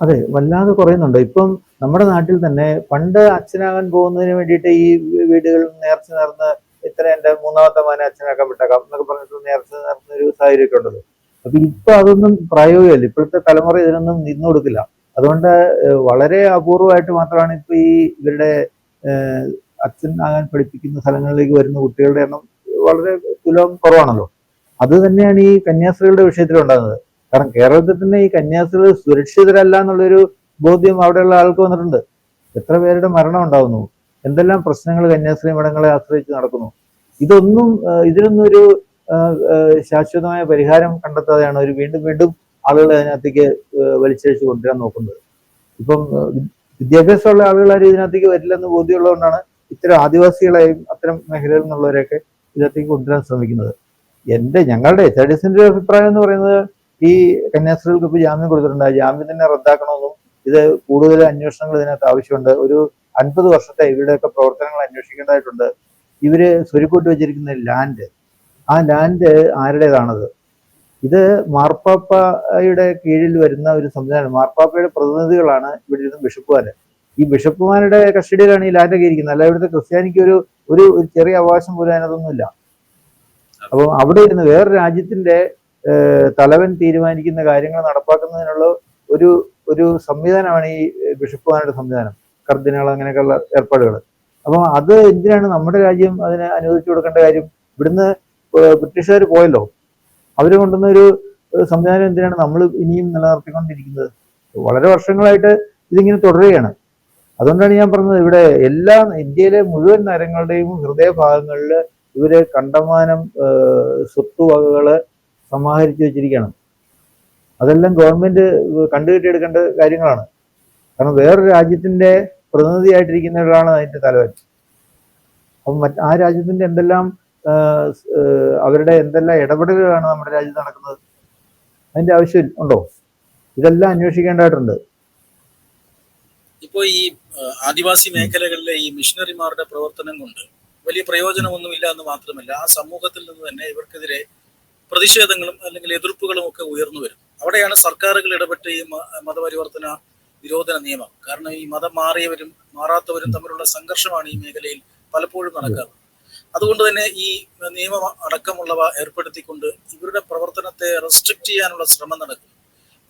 അതെ വല്ലാതെ കുറയുന്നുണ്ട്. ഇപ്പം നമ്മുടെ നാട്ടിൽ തന്നെ പണ്ട് അച്ഛനാകാൻ പോകുന്നതിന് വേണ്ടിയിട്ട് ഈ വീടുകളിൽ നേർച്ച നേർന്ന് ഇത്ര എന്റെ മൂന്നാമത്തെ മാനെ അച്ഛനാക്കാൻ വിട്ടേക്കാം എന്നൊക്കെ പറഞ്ഞിട്ട് നേർച്ച നേർന്ന ഒരു സാഹചര്യമൊക്കെ ഉണ്ടത്. അപ്പൊ ഇപ്പൊ അതൊന്നും പ്രായോഗികമല്ല. ഇപ്പോഴത്തെ തലമുറ ഇതിനൊന്നും നിന്നു കൊടുക്കില്ല. അതുകൊണ്ട് വളരെ അപൂർവമായിട്ട് മാത്രമാണ് ഇപ്പൊ ഈ ഇവരുടെ അച്ഛൻ ആകാൻ പഠിപ്പിക്കുന്ന സ്ഥലങ്ങളിലേക്ക് വരുന്ന കുട്ടികളുടെ എണ്ണം വളരെ തുലം കുറവാണല്ലോ. അത് തന്നെയാണ് ഈ കന്യാസ്ത്രീകളുടെ വിഷയത്തിൽ ഉണ്ടാകുന്നത്. കാരണം കേരളത്തിൽ തന്നെ ഈ കന്യാസ്ത്രീകൾ സുരക്ഷിതരല്ല എന്നുള്ളൊരു ബോധ്യം അവിടെയുള്ള ആൾക്ക് വന്നിട്ടുണ്ട്. എത്ര പേരുടെ മരണം ഉണ്ടാകുന്നു എന്തെല്ലാം പ്രശ്നങ്ങൾ കന്യാസ്ത്രീ മഠങ്ങളെ ആശ്രയിച്ച് നടക്കുന്നു? ഇതൊന്നും ഇതിനൊന്നും ഒരു ശാശ്വതമായ പരിഹാരം കണ്ടെത്താതെയാണ് അവർ വീണ്ടും വീണ്ടും ആളുകൾ അതിനകത്തേക്ക് വലിച്ചഴിച്ച് കൊണ്ടുവരാൻ നോക്കുന്നത്. ഇപ്പം വിദ്യാഭ്യാസമുള്ള ആരും ഇതിനകത്തേക്ക് വരില്ലെന്ന് ബോധ്യമുള്ളതുകൊണ്ടാണ് ഇത്തരം ആദിവാസികളെയും അത്തരം മേഖലയിൽ നിന്നുള്ളവരെയൊക്കെ ഇതിനകത്തേക്ക് കൊണ്ടുവരാൻ ശ്രമിക്കുന്നത്. എന്റെ ഞങ്ങളുടെ എച്ച് അഭിപ്രായം എന്ന് പറയുന്നത് ഈ കന്യാസ്ത്രീകൾക്ക് ഇപ്പോൾ ജാമ്യം കൊടുത്തിട്ടുണ്ട്. ആ ജാമ്യം തന്നെ റദ്ദാക്കണമെന്നും ഇത് കൂടുതൽ അന്വേഷണങ്ങൾ ഇതിനകത്ത് ആവശ്യമുണ്ട്. ഒരു അൻപത് വർഷത്തെ ഇവരുടെയൊക്കെ പ്രവർത്തനങ്ങൾ അന്വേഷിക്കേണ്ടതായിട്ടുണ്ട്. ഇവർ സ്വരുക്കൂട്ടി വെച്ചിരിക്കുന്ന ലാൻഡ്. ആ ലാൻഡ് ആരുടേതാണത്? ഇത് മാർപ്പാപ്പയുടെ കീഴിൽ വരുന്ന ഒരു സംവിധാനം. മാർപ്പാപ്പയുടെ പ്രതിനിധികളാണ് ഇവിടെ ഇരുന്ന ബിഷപ്പുമാര്. ഈ ബിഷപ്പുമാരുടെ കസ്റ്റഡിയിലാണ് ഈ ലാൻഡൊക്കെ ഇരിക്കുന്നത്. അല്ല ഇവിടുത്തെ ക്രിസ്ത്യാനിക്ക് ഒരു ഒരു ചെറിയ അവകാശം പോലും അതിനകത്തൊന്നുമില്ല. അപ്പം അവിടെ ഇരുന്ന് വേറെ രാജ്യത്തിന്റെ തലവൻ തീരുമാനിക്കുന്ന കാര്യങ്ങൾ നടപ്പാക്കുന്നതിനുള്ള ഒരു ഒരു സംവിധാനമാണ് ഈ ബിഷപ്പുമാരുടെ സംവിധാനം. കർദിനാൾ അങ്ങനെയൊക്കെയുള്ള ഏർപ്പാടുകൾ അപ്പോൾ അത് എന്തിനാണ് നമ്മുടെ രാജ്യം അതിനെ അനുവദിച്ചു കൊടുക്കേണ്ട കാര്യം? ഇവിടുന്ന് ബ്രിട്ടീഷുകാർ പോയല്ലോ. അവർ കൊണ്ടുവന്ന ഒരു സംവിധാനം എന്തിനാണ് നമ്മൾ ഇനിയും നിലനിർത്തിക്കൊണ്ടിരിക്കുന്നത്? വളരെ വർഷങ്ങളായിട്ട് ഇതിങ്ങനെ തുടരുകയാണ്. അതുകൊണ്ടാണ് ഞാൻ പറഞ്ഞത് ഇവിടെ എല്ലാ ഇന്ത്യയിലെ മുഴുവൻ നരങ്ങളുടെയും ഹൃദയഭാഗങ്ങളിൽ ഇവർ കണ്ടമാനം സ്വത്തുവകകൾ സമാഹരിച്ചു വെച്ചിരിക്കുകയാണ്. അതെല്ലാം ഗവൺമെന്റ് കണ്ടുകെട്ടിയെടുക്കേണ്ട കാര്യങ്ങളാണ്. കാരണം വേറൊരു രാജ്യത്തിന്റെ പ്രതിനിധിയായിട്ടിരിക്കുന്നവരാണ് അതിന്റെ തലവൻ. അപ്പം മറ്റ് ആ രാജ്യത്തിന്റെ എന്തെല്ലാം അവരുടെ എന്തെല്ലാം ഇടപെടലുകളാണ് നമ്മുടെ രാജ്യത്ത് നടക്കുന്നത്? അതിന്റെ ആവശ്യം ഉണ്ടോ? ഇതെല്ലാം അന്വേഷിക്കേണ്ടതായിട്ടുണ്ട്. ഇപ്പോ ഈ ആദിവാസി മേഖലകളിലെ ഈ മിഷണറിമാരുടെ പ്രവർത്തനം കൊണ്ട് വലിയ പ്രയോജനമൊന്നുമില്ല എന്ന് മാത്രമല്ല ആ സമൂഹത്തിൽ നിന്ന് തന്നെ ഇവർക്കെതിരെ പ്രതിഷേധങ്ങളും അല്ലെങ്കിൽ എതിർപ്പുകളും ഒക്കെ ഉയർന്നു വരും. അവിടെയാണ് സർക്കാരുകൾ ഇടപെട്ട് ഈ മതപരിവർത്തന നിരോധന നിയമം. കാരണം ഈ മതം മാറിയവരും മാറാത്തവരും തമ്മിലുള്ള സംഘർഷമാണ് ഈ മേഖലയിൽ പലപ്പോഴും നടക്കാറ് അതുകൊണ്ട് തന്നെ ഈ നിയമം അടക്കമുള്ളവ ഏർപ്പെടുത്തിക്കൊണ്ട് ഇവരുടെ പ്രവർത്തനത്തെ റെസ്ട്രിക്ട് ചെയ്യാനുള്ള ശ്രമം നടക്കുന്നു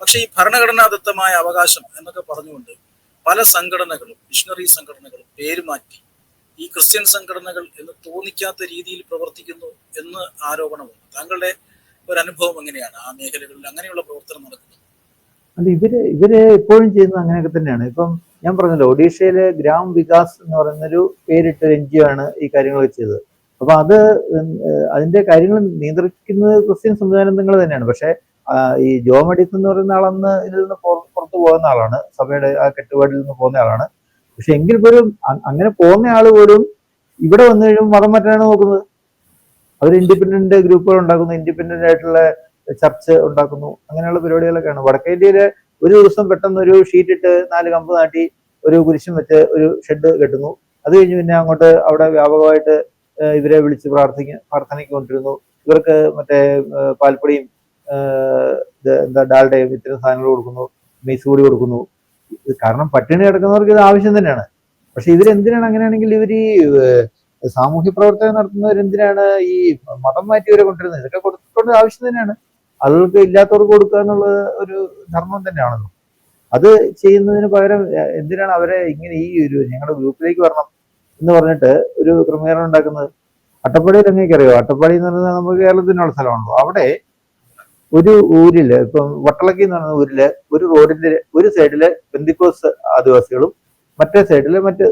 പക്ഷെ ഈ ഭരണഘടനാദത്തമായ അവകാശം എന്നൊക്കെ പറഞ്ഞുകൊണ്ട് പല സംഘടനകളും മിഷണറി സംഘടനകളും പേര് മാറ്റി ഈ ക്രിസ്ത്യൻ സംഘടനകൾ എന്ന് തോന്നിക്കാത്ത രീതിയിൽ പ്രവർത്തിക്കുന്നു എന്ന് ആരോപണമുണ്ട്. താങ്കളുടെ ഒരു അനുഭവം എങ്ങനെയാണ്? ആ മേഖലകളിൽ അങ്ങനെയുള്ള പ്രവർത്തനം നടക്കുന്നത് അല്ല ഇവർ ഇവർ എപ്പോഴും ചെയ്യുന്നത് അങ്ങനെയൊക്കെ തന്നെയാണ്. ഇപ്പം ഞാൻ പറഞ്ഞല്ലോ ഒഡീഷയിലെ ഗ്രാം വികാസ് എന്ന് പറയുന്നൊരു പേരിട്ടൊരു എൻ ജി ഒ ആണ് ഈ കാര്യങ്ങളൊക്കെ ചെയ്തത്. അപ്പൊ അത് അതിന്റെ കാര്യങ്ങൾ നിയന്ത്രിക്കുന്നത് ക്രിസ്ത്യൻ സംവിധാനങ്ങൾ തന്നെയാണ്. പക്ഷെ ഈ ജോ മെഡിസ് എന്ന് പറയുന്ന ആളന്ന് ഇതിൽ നിന്ന് പുറത്തു പോകുന്ന ആളാണ്. സഭയുടെ ആ കെട്ടുപാടിൽ നിന്ന് പോകുന്ന ആളാണ്. പക്ഷെ എങ്കിൽ പോലും അങ്ങനെ പോകുന്ന ആൾ പോലും ഇവിടെ വന്നു കഴിയുമ്പോൾ മതം മാറ്റാനാണ് നോക്കുന്നത്. അവർ ഇൻഡിപെൻഡന്റ് ഗ്രൂപ്പുകൾ ഉണ്ടാക്കുന്നു ഇൻഡിപെൻഡന്റ് ആയിട്ടുള്ള ചർച്ച് ഉണ്ടാക്കുന്നു അങ്ങനെയുള്ള പരിപാടികളൊക്കെയാണ്. വടക്കേ ഇന്ത്യയിലെ ഒരു ദിവസം പെട്ടെന്ന് ഒരു ഷീറ്റ് ഇട്ട് നാല് കമ്പ് നാട്ടി ഒരു കുരിശും വെച്ച് ഒരു ഷെഡ് കെട്ടുന്നു. അത് കഴിഞ്ഞ് പിന്നെ അങ്ങോട്ട് അവിടെ വ്യാപകമായിട്ട് ഇവരെ വിളിച്ച് പ്രാർത്ഥിക്ക പ്രാർത്ഥനയ്ക്ക് കൊണ്ടിരുന്നു ഇവർക്ക് മറ്റേ പാൽപ്പൊടിയും എന്താ ഡാൽഡയും ഇത്തരം സാധനങ്ങൾ കൊടുക്കുന്നു. മീസ് കൂടി കൊടുക്കുന്നു. കാരണം പട്ടിണി കിടക്കുന്നവർക്ക് ഇത് ആവശ്യം തന്നെയാണ്. പക്ഷെ ഇവരെന്തിനാണ് അങ്ങനെയാണെങ്കിൽ ഇവർ ഈ സാമൂഹ്യ പ്രവർത്തനം നടത്തുന്നവരെന്തിനാണ് ഈ മതം മാറ്റിയവരെ കൊണ്ടിരുന്നത് ഇതൊക്കെ കൊടുക്കേണ്ട ആവശ്യം തന്നെയാണ്. ആളുകൾക്ക് ഇല്ലാത്തവർക്ക് കൊടുക്കുക ഒരു ധർമ്മം തന്നെയാണല്ലോ അത് ചെയ്യുന്നതിന് പകരം എന്തിനാണ് അവരെ ഇങ്ങനെ ഈ ഒരു ഞങ്ങളുടെ ഗ്രൂപ്പിലേക്ക് വരണം? എന്ന് പറഞ്ഞിട്ട് ഒരു ക്രമീകരണം ഉണ്ടാക്കുന്നത്? അട്ടപ്പാടിയിൽ അങ്ങേക്ക് അറിയോ? അട്ടപ്പാടി എന്ന് പറയുന്നത് നമുക്ക് കേരളത്തിനുള്ള സ്ഥലമാണല്ലോ. അവിടെ ഒരു ഊരിൽ ഇപ്പം വട്ടളക്കി എന്ന് പറയുന്ന ഊരിൽ ഒരു റോഡിന്റെ ഒരു സൈഡിൽ ബന്ദിക്കോസ് ആദിവാസികളും മറ്റേ സൈഡിൽ മറ്റ്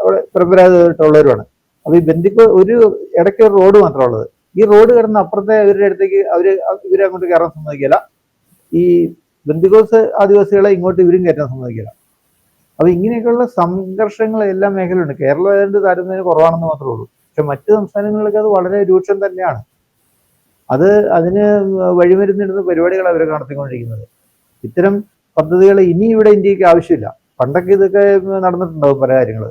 അവിടെ പരമ്പരാഗതമായിട്ടുള്ളവരുമാണ്. അപ്പൊ ഈ ബന്ദിക്കോ ഒരു ഇടയ്ക്ക് ഒരു റോഡ് മാത്രമേ ഉള്ളത് ഈ റോഡ് കിടന്ന അപ്പുറത്തെ ഇവരുടെ അടുത്തേക്ക് അവർ ഇവരെ അങ്ങോട്ട് കയറാൻ സമ്മതിക്കില്ല. ഈ ബന്ദിക്കോസ് ആദിവാസികളെ ഇങ്ങോട്ട് ഇവരും കയറ്റാൻ സമ്മതിക്കില്ല. അപ്പൊ ഇങ്ങനെയൊക്കെയുള്ള സംഘർഷങ്ങൾ എല്ലാ മേഖലയുണ്ട് കേരളം ഏതാണ്ട് താരതമ്യം കുറവാണെന്ന് മാത്രമേ ഉള്ളൂ. പക്ഷെ മറ്റു സംസ്ഥാനങ്ങളിലൊക്കെ അത് വളരെ രൂക്ഷം തന്നെയാണ്. അത് അതിന് വഴിമരുന്നിടുന്ന പരിപാടികൾ അവർ നടത്തിക്കൊണ്ടിരിക്കുന്നത്. ഇത്തരം പദ്ധതികൾ ഇനി ഇവിടെ ഇന്ത്യയ്ക്ക് ആവശ്യമില്ല. പണ്ടൊക്കെ ഇതൊക്കെ നടന്നിട്ടുണ്ടാവും പല കാര്യങ്ങൾ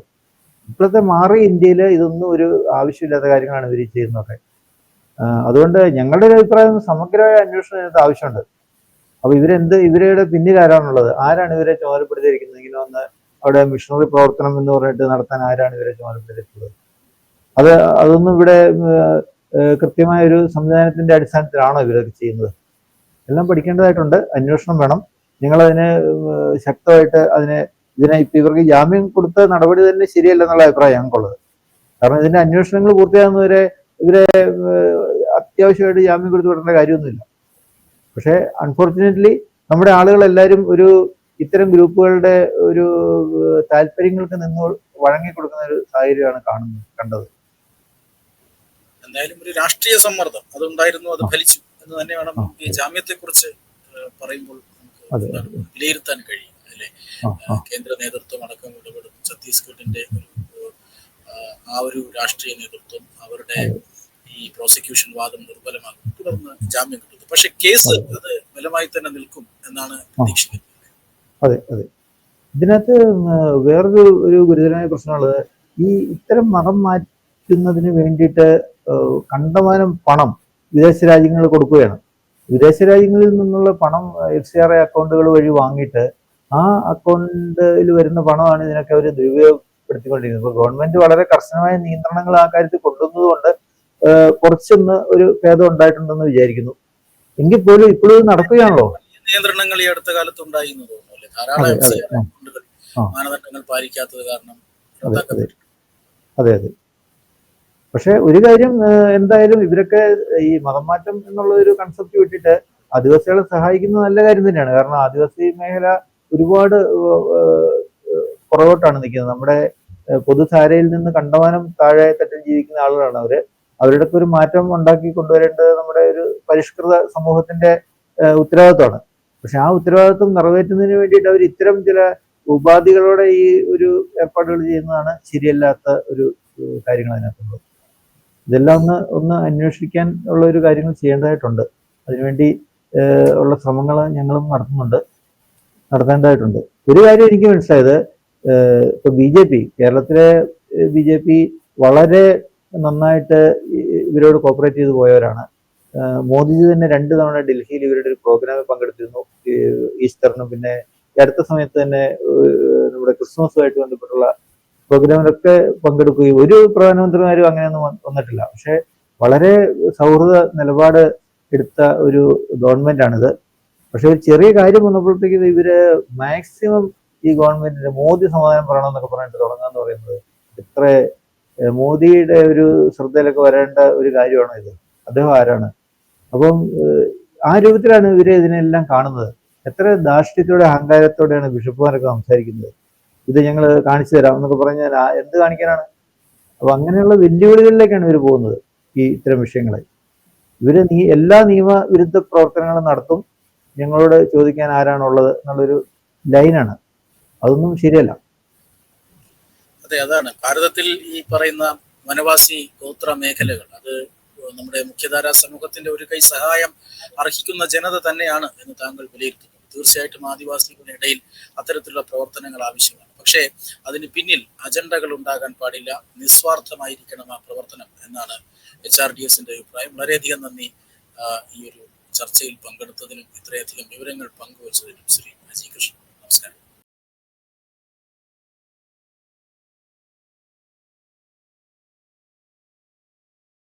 ഇപ്പോഴത്തെ മാറി ഇന്ത്യയിൽ ഇതൊന്നും ഒരു ആവശ്യമില്ലാത്ത കാര്യങ്ങളാണ് ഇവർ ചെയ്യുന്നതൊക്കെ അതുകൊണ്ട് ഞങ്ങളുടെ ഒരു അഭിപ്രായം സമഗ്രമായ അന്വേഷണം ഇതിനകത്ത് ആവശ്യമുണ്ട്. അപ്പൊ ഇവരെന്ത് ഇവരുടെ പിന്നിൽ ആരാണുള്ളത് ആരാണ് ഇവരെ ചുമതലപ്പെടുത്തിയിരിക്കുന്നത്? ഇങ്ങനെ വന്ന് അവിടെ മിഷണറി പ്രവർത്തനം എന്ന് പറഞ്ഞിട്ട് നടത്താൻ ആരാണ് ഇവരെ ചുമതലപ്പെടുത്തിയിട്ടുള്ളത്? അത് അതൊന്നും ഇവിടെ കൃത്യമായ ഒരു സംവിധാനത്തിന്റെ അടിസ്ഥാനത്തിലാണോ ഇവരൊക്കെ ചെയ്യുന്നത്? എല്ലാം പഠിക്കേണ്ടതായിട്ടുണ്ട്. അന്വേഷണം വേണം. നിങ്ങൾ അതിനെ ശക്തമായിട്ട് അതിനെ ഇതിനെ ഇപ്പൊ ഇവർക്ക് ജാമ്യം കൊടുത്ത നടപടി തന്നെ ശരിയല്ലെന്നുള്ള അഭിപ്രായം ഞങ്ങൾക്കുള്ളത്. കാരണം ഇതിന്റെ അന്വേഷണങ്ങൾ പൂർത്തിയാകുന്നവരെ ഇവരെ അത്യാവശ്യമായിട്ട് ജാമ്യം കൊടുത്ത് വിടേണ്ട കാര്യമൊന്നുമില്ല. പക്ഷേ അൺഫോർച്ചുനേറ്റ്ലി നമ്മുടെ ആളുകൾ എല്ലാവരും ഒരു ഇത്തരം ഗ്രൂപ്പുകളുടെ ഒരു താല്പര്യങ്ങൾക്ക് നിന്ന് വഴങ്ങി കൊടുക്കുന്ന ഒരു സാഹചര്യമാണ് കാണുന്നത് കണ്ടത്. എന്തായാലും ഒരു രാഷ്ട്രീയ സമ്മർദ്ദം അതുണ്ടായിരുന്നു അത്. ഫലിച്ചു എന്ന് തന്നെ വേണം. ഈ ജാമ്യത്തെ കുറിച്ച് പറയുമ്പോൾ നമുക്ക് വിലയിരുത്താൻ കഴിയും അല്ലെ? കേന്ദ്ര നേതൃത്വം അടക്കം ഇടപെടും ഛത്തീസ്ഗഡിന്റെ ഒരു ആ, ആ ഒരു രാഷ്ട്രീയ നേതൃത്വം അവരുടെ ഈ പ്രോസിക്യൂഷൻ വാദം ദുർബലമാകും തുടർന്ന് ജാമ്യം കിട്ടുന്നു പക്ഷെ കേസ് അത്. ബലമായി തന്നെ നിൽക്കും എന്നാണ് പ്രതീക്ഷിക്കുന്നത്. അതെ അതെ. ഇതിനകത്ത് വേറൊരു ഒരു ഗുരുതരമായ പ്രശ്നമുള്ളത് ഈ ഇത്തരം മതം മാറ്റുന്നതിന് വേണ്ടിയിട്ട് കണ്ടമാനം പണം വിദേശ രാജ്യങ്ങളിൽ കൊടുക്കുകയാണ്. വിദേശ രാജ്യങ്ങളിൽ നിന്നുള്ള പണം എഫ് സി ആർ ഐ അക്കൗണ്ടുകൾ വഴി വാങ്ങിയിട്ട് ആ അക്കൗണ്ടിൽ വരുന്ന പണമാണ് ഇതിനൊക്കെ അവർ ദുരുപയോഗപ്പെടുത്തിക്കൊണ്ടിരിക്കുന്നത്. ഇപ്പോൾ ഗവൺമെന്റ് വളരെ കർശനമായ നിയന്ത്രണങ്ങൾ ആ കാര്യത്തിൽ കൊണ്ടുവന്നതുകൊണ്ട് കുറച്ചൊന്ന് ഒരു ഭേദം ഉണ്ടായിട്ടുണ്ടെന്ന് വിചാരിക്കുന്നു. എങ്കിൽ പോലും ഇപ്പോഴും നടക്കുകയാണല്ലോ? നിയന്ത്രണങ്ങൾ ഈ അടുത്ത കാലത്ത് ഉണ്ടായി എന്ന് തോന്നുന്നു അല്ലെ ധാരാളം സി അക്കൗണ്ടുകൾ മാനദണ്ഡങ്ങൾ പാലിക്കാത്തത് കാരണം അതെ അതെ. റദ്ദാക്കപ്പെട്ടു അതെ അതെ. പക്ഷെ ഒരു കാര്യം എന്തായാലും ഇവരൊക്കെ ഈ മതമാറ്റം എന്നുള്ള ഒരു കൺസെപ്റ്റ് വിട്ടിട്ട് ആദിവാസികളെ സഹായിക്കുന്നത് നല്ല കാര്യം തന്നെയാണ്. കാരണം ആദിവാസി മേഖല ഒരുപാട് പുറകോട്ടാണ് നിൽക്കുന്നത്. നമ്മുടെ പൊതുധാരയിൽ നിന്ന് കണ്ടമാനം താഴെ തട്ടിൽ ജീവിക്കുന്ന ആളുകളാണ് അവർ. അവരുടെ ഒരു മാറ്റം ഉണ്ടാക്കി കൊണ്ടുവരേണ്ടത് നമ്മുടെ ഒരു പരിഷ്കൃത സമൂഹത്തിന്റെ ഉത്തരവാദിത്വമാണ്. പക്ഷെ ആ ഉത്തരവാദിത്വം നിറവേറ്റുന്നതിന് വേണ്ടിയിട്ട് അവർ ഇത്തരം ചില ഉപാധികളോടെ ഈ ഒരു ഏർപ്പാടുകൾ ചെയ്യുന്നതാണ് ശരിയല്ലാത്ത ഒരു കാര്യങ്ങൾ അതിനകത്തുള്ളത്. ഇതെല്ലാം ഒന്ന് ഒന്ന് അന്വേഷിക്കാൻ ഉള്ള ഒരു കാര്യങ്ങൾ ചെയ്യേണ്ടതായിട്ടുണ്ട്. അതിനുവേണ്ടി ഉള്ള ശ്രമങ്ങൾ ഞങ്ങളും നടത്തുന്നുണ്ട്. നടത്തേണ്ടതായിട്ടുണ്ട്. ഒരു കാര്യം എനിക്ക് മനസ്സിലായത് ഇപ്പൊ ബി ജെ പി കേരളത്തിലെ ബി ജെ പി വളരെ നന്നായിട്ട് ഇവരോട് കോപ്പറേറ്റ് ചെയ്ത് പോയവരാണ്. മോദിജി തന്നെ രണ്ട് തവണ ഡൽഹിയിൽ ഇവരുടെ ഒരു പ്രോഗ്രാമിൽ പങ്കെടുത്തിരുന്നു. ഈസ്റ്ററിനും പിന്നെ അടുത്ത സമയത്ത് തന്നെ നമ്മുടെ ക്രിസ്മസുമായിട്ട് ബന്ധപ്പെട്ടുള്ള പ്രോഗ്രാമിലൊക്കെ പങ്കെടുക്കുകയും ഒരു പ്രധാനമന്ത്രിമാരും അങ്ങനെയൊന്നും വന്ന് വന്നിട്ടില്ല. പക്ഷെ വളരെ സൗഹൃദ നിലപാട് എടുത്ത ഒരു ഗവൺമെന്റാണിത്. പക്ഷെ ഒരു ചെറിയ കാര്യം വന്നപ്പോഴത്തേക്ക് ഇവർ മാക്സിമം ഈ ഗവൺമെന്റിന്റെ മോദി സമാധാനം പറയണം എന്നൊക്കെ പറഞ്ഞിട്ട് തുടങ്ങാന്ന് പറയുന്നത് ഇത്ര മോദിയുടെ ഒരു ശ്രദ്ധയിലൊക്കെ വരേണ്ട ഒരു കാര്യമാണ് ഇത്? അദ്ദേഹം ആരാണ്? അപ്പം ആ രൂപത്തിലാണ് ഇവരെ ഇതിനെല്ലാം കാണുന്നത്. എത്ര ധാർഷ്ട്യത്തോടെ അഹങ്കാരത്തോടെയാണ് ബിഷപ്പുമാരൊക്കെ സംസാരിക്കുന്നത്. ഇത് ഞങ്ങൾ കാണിച്ചു തരാം എന്നൊക്കെ പറഞ്ഞാൽ എന്ത് കാണിക്കാനാണ്? അപ്പൊ അങ്ങനെയുള്ള വെല്ലുവിളികളിലേക്കാണ് ഇവർ പോകുന്നത് ഈ ഇത്തരം വിഷയങ്ങളെ. ഇവർ നീ എല്ലാ നിയമവിരുദ്ധ പ്രവർത്തനങ്ങളും നടത്തും. ഞങ്ങളോട് ചോദിക്കാൻ ആരാണുള്ളത് എന്നുള്ളൊരു ലൈനാണ്. അതൊന്നും ശരിയല്ല. അതെ അതാണ്. ഭാരതത്തിൽ ഈ പറയുന്ന വനവാസി ഗോത്ര മേഖലകൾ അത് നമ്മുടെ മുഖ്യധാരാ സമൂഹത്തിന്റെ ഒരു കൈ സഹായം അർഹിക്കുന്ന ജനത തന്നെയാണ് എന്ന് താങ്കൾ വിലയിരുത്തുന്നു. തീർച്ചയായിട്ടും ആദിവാസികളുടെ ഇടയിൽ അത്തരത്തിലുള്ള പ്രവർത്തനങ്ങൾ ആവശ്യമാണ്. പക്ഷേ അതിന് പിന്നിൽ അജണ്ടകൾ ഉണ്ടാകാൻ പാടില്ല. നിസ്വാർത്ഥമായിരിക്കണം ആ പ്രവർത്തനം എന്നാണ് എച്ച് ആർ ഡി എസിന്റെ അഭിപ്രായം. വളരെയധികം നന്ദി ഈ ഒരു ചർച്ചയിൽ പങ്കെടുത്തതിനും ഇത്രയധികം വിവരങ്ങൾ പങ്കുവച്ചതിനും ശ്രീ അജി നമസ്കാരം.